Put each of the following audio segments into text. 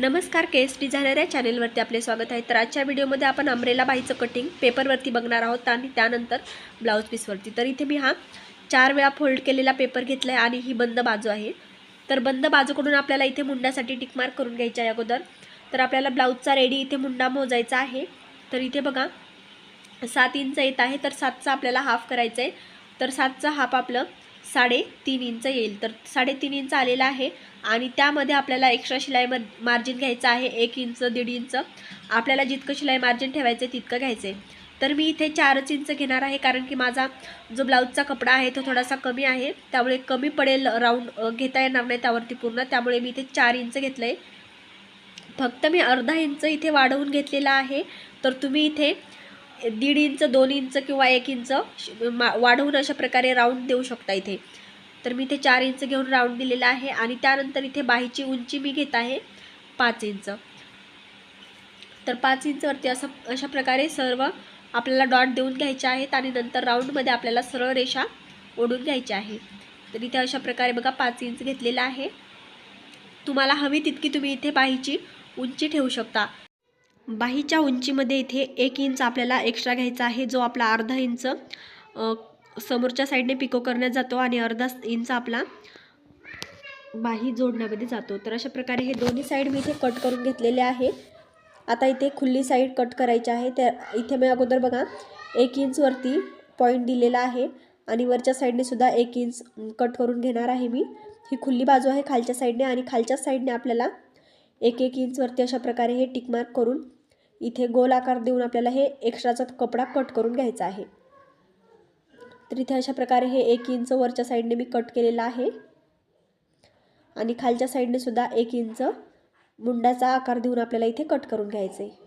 नमस्कार केस डिझायनर या चॅनेलवरती आपले स्वागत आहे. तर आजच्या व्हिडिओमध्ये आपण अमरेला बाईचं कटिंग पेपरवरती बघणार आहोत आणि त्यानंतर ब्लाऊज पीसवरती तर इथे मी हा चार वेळा फोल्ड केलेला पेपर घेतला आहे आणि ही बंद बाजू आहे. तर बंद बाजूकडून आपल्याला इथे मुंडासाठी टिकमार्क करून घ्यायचा आहे अगोदर. तर आपल्याला ब्लाऊजचा रेडी इथे मुंडा मोजायचा आहे. तर इथे बघा सात इंच येत आहे. तर सातचा आपल्याला हाफ करायचं आहे तर सातचा हाफ आपलं साडेतीन इंच येईल. तर साडेतीन इंच आलेला आहे आणि त्यामध्ये आपल्याला एक्स्ट्रा शिलाई म मार्जिन घ्यायचं आहे. एक इंच दीड इंच. आपल्याला जितकं शिलाई मार्जिन ठेवायचं आहे तितकं घ्यायचं आहे तर मी इथे चारच इंच घेणार आहे कारण की माझा जो ब्लाऊजचा कपडा आहे तो थोडासा कमी आहे. त्यामुळे कमी पडेल राऊंड घेता येणार नाही त्यावरती पूर्ण. त्यामुळे मी इथे चार इंच घेतलं आहे फक्त मी अर्धा इंच इथे वाढवून घेतलेला आहे. तर तुम्ही इथे दीड इंच दोन इंच किंवा एक इंच मा- वाढवून अशा प्रकारे राऊंड देऊ शकता इथे. तर मी इथे चार इंच घेऊन राऊंड दिलेला आहे आणि त्यानंतर इथे बाहीची उंची मी घेत आहे पाच इंच. तर पाच इंचवरती असं अशा प्रकारे सर्व आपल्याला डॉट देऊन घ्यायचे आहेत आणि नंतर राऊंडमध्ये आपल्याला सरळ रेषा ओढून घ्यायची आहे. तर इथे अशा प्रकारे बघा पाच इंच घेतलेला आहे. तुम्हाला हवी तितकी तुम्ही इथे बाहीची उंची ठेवू शकता. बाहीच्या उंचीमध्ये इथे एक इंच आपल्याला एक्स्ट्रा घ्यायचा आहे जो आपला अर्धा इंच समोरच्या साईडने पिको करण्यात जातो आणि अर्धा इंच आपला बाही जोडण्यामध्ये जातो. तर अशा प्रकारे हे दोन्ही साईड मी इथे कट करून घेतलेले आहे. आता इथे खुल्ली साईड कट करायची आहे. त्या इथे मी अगोदर बघा एक इंचवरती पॉईंट दिलेला आहे आणि वरच्या साईडने सुद्धा एक इंच कट करून घेणार आहे मी. ही खुल्ली बाजू आहे खालच्या साईडने आणि खालच्या साईडने आपल्याला एक एक इंचवरती अशा प्रकारे हे टिकमार्क करून इथे गोल आकार देऊन आपल्याला हे एक्स्ट्राचा कपडा कट करून घ्यायचा आहे. तर इथे अशा प्रकारे हे एक इंच वरच्या साईडने मी कट केलेला आहे. आणि खालच्या साईडने सुद्धा एक इंच मुंडाचा आकार देऊन आपल्याला इथे कट करून घ्यायचं आहे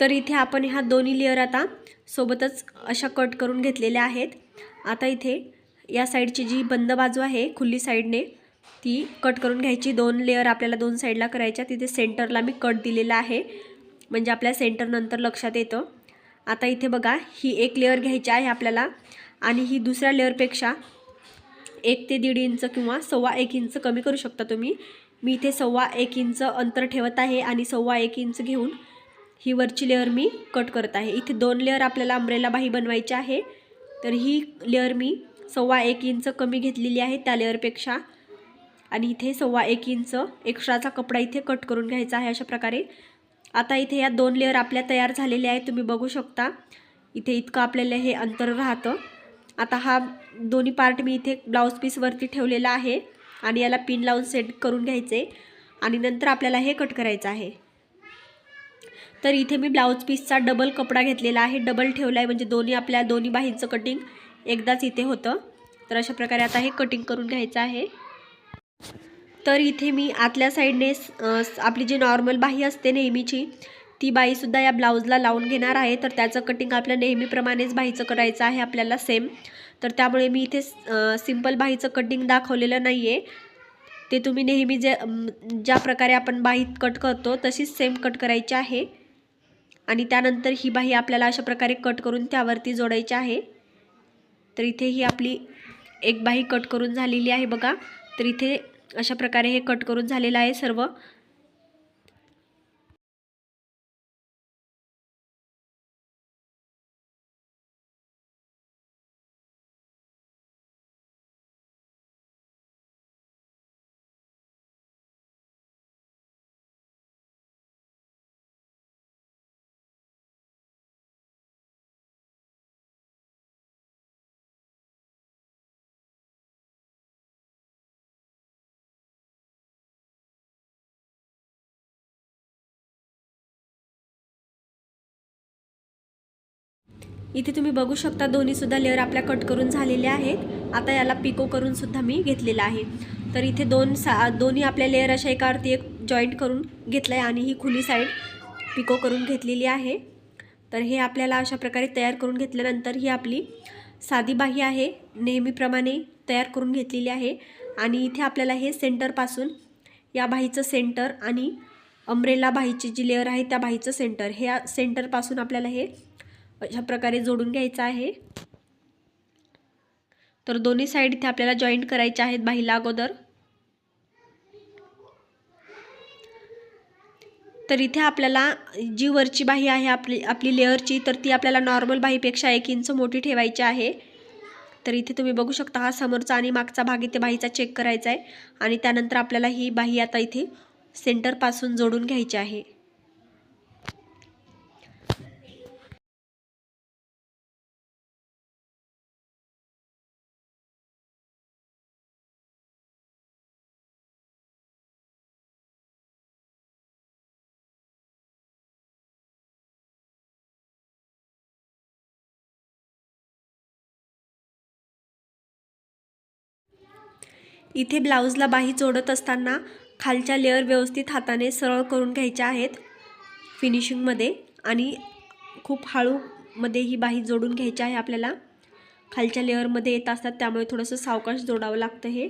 तर इथे आपण ह्या दोन्ही लेअर आता सोबतच अशा कट करून घेतलेल्या आहेत. आता इथे या साईडची जी बंद बाजू आहे खुली साईडने ती कट करून घ्यायची. दोन लेअर आपल्याला दोन साईडला करायच्या तिथे सेंटरला मी कट दिलेला आहे. म्हणजे आपल्या सेंटरनंतर लक्षात येतं. आता इथे बघा ही एक लेअर घ्यायची आहे आपल्याला. आणि ही दुसऱ्या लेअरपेक्षा एक ते दीड इंच किंवा सव्वा एक इंच कमी करू शकता तुम्ही. मी इथे सव्वा एक इंच अंतर ठेवत आहे आणि सव्वा एक इंच घेऊन ही वरची लेअर मी कट करत आहे. इथे दोन लेअर आपल्याला अम्ब्रेला बाही बनवायची आहे. तर ही लेअर मी सव्वा एक इंच कमी घेतलेली आहे त्या लेअरपेक्षा आणि इथे सव्वा एक इंच एक्स्ट्राचा कपडा इथे कट करून घ्यायचा आहे अशा प्रकारे. आता इथे या दोन लेअर आपल्या तयार झालेल्या आहेत तुम्ही बघू शकता. इथे इतकं आपल्याला हे अंतर राहतं. आता हा दोन्ही पार्ट मी इथे ब्लाऊज पीसवरती ठेवलेला आहे. आणि याला पिन लावून सेट करून घ्यायचे. आणि नंतर आपल्याला हे कट करायचं आहे. तर इथे मी ब्लाऊज पीसचा डबल कपडा घेतलेला आहे. डबल ठेवला आहे म्हणजे दोन्ही आपल्या दोन्ही बाहींचं कटिंग एकदाच इथे होतं. तर अशा प्रकारे आता हे कटिंग करून घ्यायचं आहे. तर इथे मी आतल्या साईडने आपली जी नॉर्मल बाही असते नेहमीची ती बाईसुद्धा या ब्लाऊजला लावून घेणार आहे. तर त्याचं कटिंग आपल्या नेहमीप्रमाणेच बाहीचं करायचं आहे आपल्याला सेम तर त्यामुळे मी इथे सिंपल बाहीचं कटिंग दाखवलेलं नाही आहे ते तुम्ही नेहमी जे ज्या प्रकारे आपण बाही कट करतो तशीच सेम कट करायची आहे. आणि त्यानंतर ही बाही आपल्याला अशा प्रकारे कट करून त्यावरती जोडायची आहे. तर इथे ही आपली एक बाही कट करून झालेली आहे बघा. तर इथे अशा प्रकारे हे कट करून झालेलं आहे सर्व. इथे तुम्ही बघू शकता दोन्हीसुद्धा लेअर आपल्या कट करून झालेल्या आहेत. आता याला पिको करूनसुद्धा मी घेतलेला आहे. तर इथे दोन सा दोन्ही आपल्या लेअर अशा एकावरती एक जॉईंट करून घेतलं आहे आणि ही खुली साईड पिको करून घेतलेली आहे. तर हे आपल्याला अशा प्रकारे तयार करून घेतल्यानंतर ही आपली साधी बाही आहे. नेहमीप्रमाणे तयार करून घेतलेली आहे. आणि इथे आपल्याला हे सेंटरपासून या बाहीचं सेंटर आणि अमरेला बाहीची जी लेअर आहे त्या बाहीचं सेंटर हे सेंटरपासून आपल्याला हे अशा प्रकारे जोडून घ्यायचं आहे. तर दोन्ही साईड इथे आपल्याला जॉईंट करायचे आहेत बाहीला अगोदर. तर इथे आपल्याला जी वरची बाही आहे आपली आपली लेअरची तर ती आपल्याला नॉर्मल बाहीपेक्षा एक इंच मोठी ठेवायची आहे. तर इथे तुम्ही बघू शकता हा समोरचा आणि मागचा भाग इथे बाहीचा चेक करायचा आहे. आणि त्यानंतर आपल्याला ही बाही आता इथे सेंटरपासून जोडून घ्यायची आहे. इथे ब्लाऊजला बाही जोडत असताना खालच्या लेअर व्यवस्थित हाताने सरळ करून घ्यायच्या आहेत फिनिशिंगमध्ये आणि खूप हळूमध्ये ही बाही जोडून घ्यायची आहे आपल्याला. खालच्या लेअरमध्ये येत असतात त्यामुळे थोडंसं सावकाश जोडावं लागतं हे.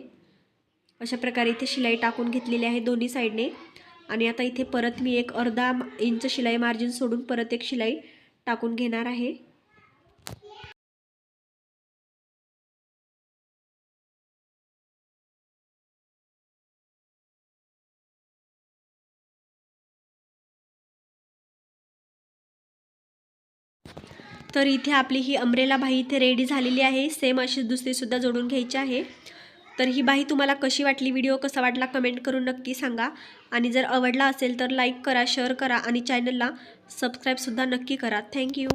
अशा प्रकारे इथे शिलाई टाकून घेतलेली आहे दोन्ही साईडने. आणि आता इथे परत मी एक अर्धा इंच शिलाई मार्जिन सोडून परत एक शिलाई टाकून घेणार आहे. तर इथे आपली ही अमरेला बाही इथे रेडी झालेली आहे. सेम अशी दुसरीसुद्धा जोडून घ्यायची आहे. तर ही बाही तुम्हाला कशी वाटली व्हिडिओ कसा वाटला कमेंट करून नक्की सांगा. आणि जर आवडला असेल तर लाईक करा शेअर करा आणि चॅनलला सबस्क्राईबसुद्धा नक्की करा. थँक्यू